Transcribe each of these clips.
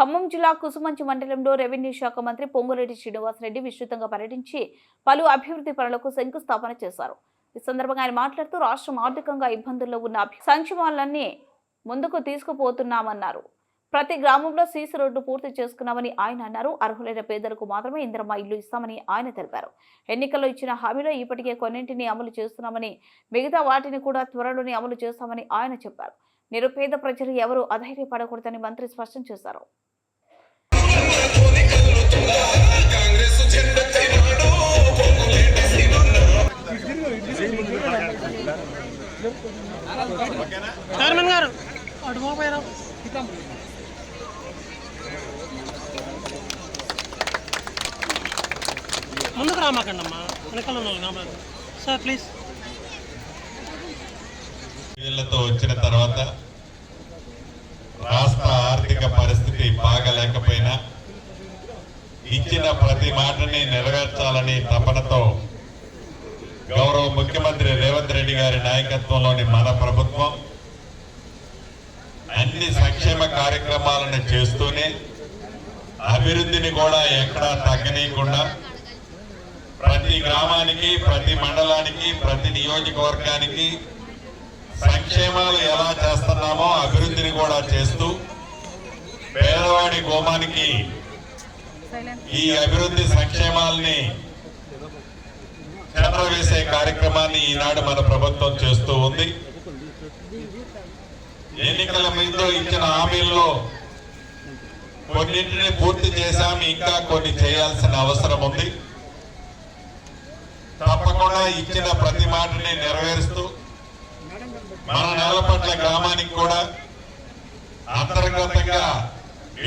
ఖమ్మం జిల్లా కుసుమంచి మండలంలో రెవెన్యూ శాఖ మంత్రి పొంగులేటి శ్రీనివాసరెడ్డి విస్తృతంగా పర్యటించి పలు అభివృద్ధి పనులకు శంకుస్థాపన చేశారు. ఈ సందర్భంగా ఆయన మాట్లాడుతూ రాష్ట్రం ఆర్థికంగా ఇబ్బందుల్లో ఉన్న సంక్షేమాలన్నీ ముందుకు తీసుకుపోతున్నామన్నారు. ప్రతి గ్రామంలో సీసీ రోడ్డు పూర్తి చేసుకున్నామని ఆయన అన్నారు. అర్హులైన పేదలకు మాత్రమే ఇందిరమ్మ ఇల్లు ఇస్తామని ఆయన తెలిపారు. ఎన్నికల్లో ఇచ్చిన హామీలో ఇప్పటికే కొన్నింటిని అమలు చేస్తున్నామని మిగతా వాటిని కూడా త్వరలోనే అమలు చేస్తామని ఆయన చెప్పారు. నిరుపేద ప్రజలు ఎవరూ అధైర్యపడకూడదని మంత్రి స్పష్టం చేశారు. చైర్మన్ గారు. అటు పోయారు ముందుకు రామాకండి అమ్మా వెనకాల ఉన్న సార్ ప్లీజ్ వీళ్ళతో వచ్చిన తర్వాత రాష్ట్ర ఆర్థిక పరిస్థితి బాగలేకపోయినా ఇచ్చిన ప్రతి మాటని నెరవేర్చాలని తపనతో గౌరవ ముఖ్యమంత్రి రేవంత్ రెడ్డి గారి నాయకత్వంలోని మన ప్రభుత్వం అన్ని సంక్షేమ కార్యక్రమాలను చేస్తూనే అభివృద్ధిని కూడా ఎక్కడా తగ్గనీయకుండా ప్రతి గ్రామానికి ప్రతి మండలానికి ప్రతి నియోజకవర్గానికి సంక్షేమాలు ఎలా చేస్తున్నామో అభివృద్ధిని కూడా చేస్తూ పేదవాడి గోమానికి ఈ అభివృద్ధి సంక్షేమాల్ని చెదరవేసే కార్యక్రమాన్ని ఈనాడు మన ప్రభుత్వం చేస్తూ ఉంది. ఎన్నికల ముందు ఇచ్చిన హామీల్లో కొన్నింటిని పూర్తి చేశాం ఇంకా కొన్ని చేయాల్సిన అవసరం ఉంది. తప్పకుండా ఇచ్చిన ప్రతి మాటని నెరవేరుస్తూ మన నేలపట్ల గ్రామానికి కూడా అంతర్గతంగా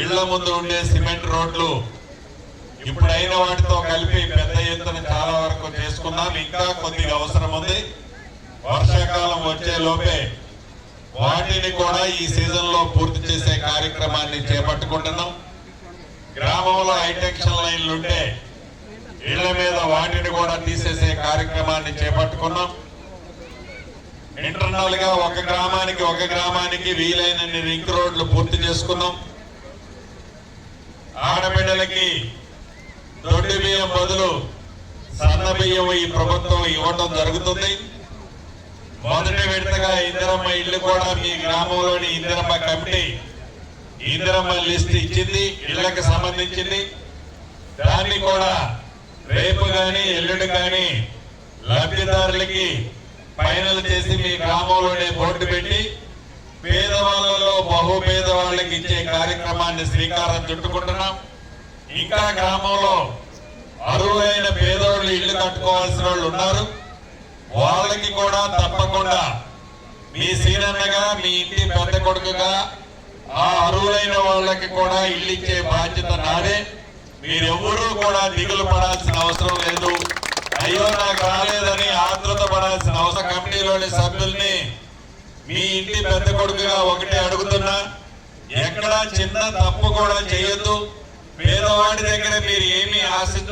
ఇళ్ళ ముందు ఉండే సిమెంట్ రోడ్లు ఇప్పుడైన వాటితో కలిపి పెద్ద ఎత్తున చాలా వరకు చేసుకున్నాం ఇంకా కొద్దిగా అవసరం ఉంది. వర్షాకాలం వచ్చే లోపే వాటిని కూడా ఈ సీజన్లో పూర్తి చేసే కార్యక్రమాన్ని చేపట్టుకుంటున్నాం. గ్రామంలో హైటెన్షన్ లైన్లు ఉంటే ఇళ్ళ మీద వాటిని కూడా తీసేసే కార్యక్రమాన్ని చేపట్టుకున్నాం. ఇంటర్నల్గా ఒక గ్రామానికి ఒక గ్రామానికి వీలైనన్ని రింక్ రోడ్లు పూర్తి చేసుకున్నాం. ఆడబిడ్డలకి దొడ్డి బియ్యం బదులు సన్న బియ్యం ఈ ప్రభుత్వం ఇవ్వడం జరుగుతుంది. మొదటి విడతగా ఇందిరమ్మ ఇల్లు కూడా మీ గ్రామంలోని ఇందిరమ్మ కమిటీ ఇందిరమ్మ లిస్ట్ ఇచ్చింది ఇళ్ళకు సంబంధించింది. దాన్ని కూడా రేపు కానీ ఎల్లుండి కానీ లబ్ధిదారులకి ఫైనల్ చేసి మీ గ్రామంలోనే బోర్డు పెట్టి పేదవాళ్ళలో బహు పేదవాళ్ళకి ఇచ్చే కార్యక్రమాన్ని శ్రీకారం చుట్టుకుంటున్నాం. ఇంకా గ్రామంలో అరువులైన పేదోళ్ళు ఇల్లు కట్టుకోవాల్సిన వాళ్ళు ఉన్నారు. వాళ్ళకి కూడా తప్పకుండా మీ సీనన్నగా మీ ఇంటి పెద్ద కొడుకుగా ఆ అరువులైన వాళ్ళకి కూడా ఇల్లు ఇచ్చే బాధ్యత నాదే. మీరెవ్వరూ కూడా దిగులు పడాల్సిన అవసరం లేదు. అయ్యో నాకు రాలేదని ఆతృత పడాల్సిన అవసరం. కమిటీలోని సభ్యుల్ని మీ ఇంటి పెద్ద కొడుకుగా ఒకటే అడుగుతున్నా ఎక్కడా చిన్న తప్పు కూడా చేయొద్దు. పేదవాడి దగ్గర మీరు ఏమి ఆశించ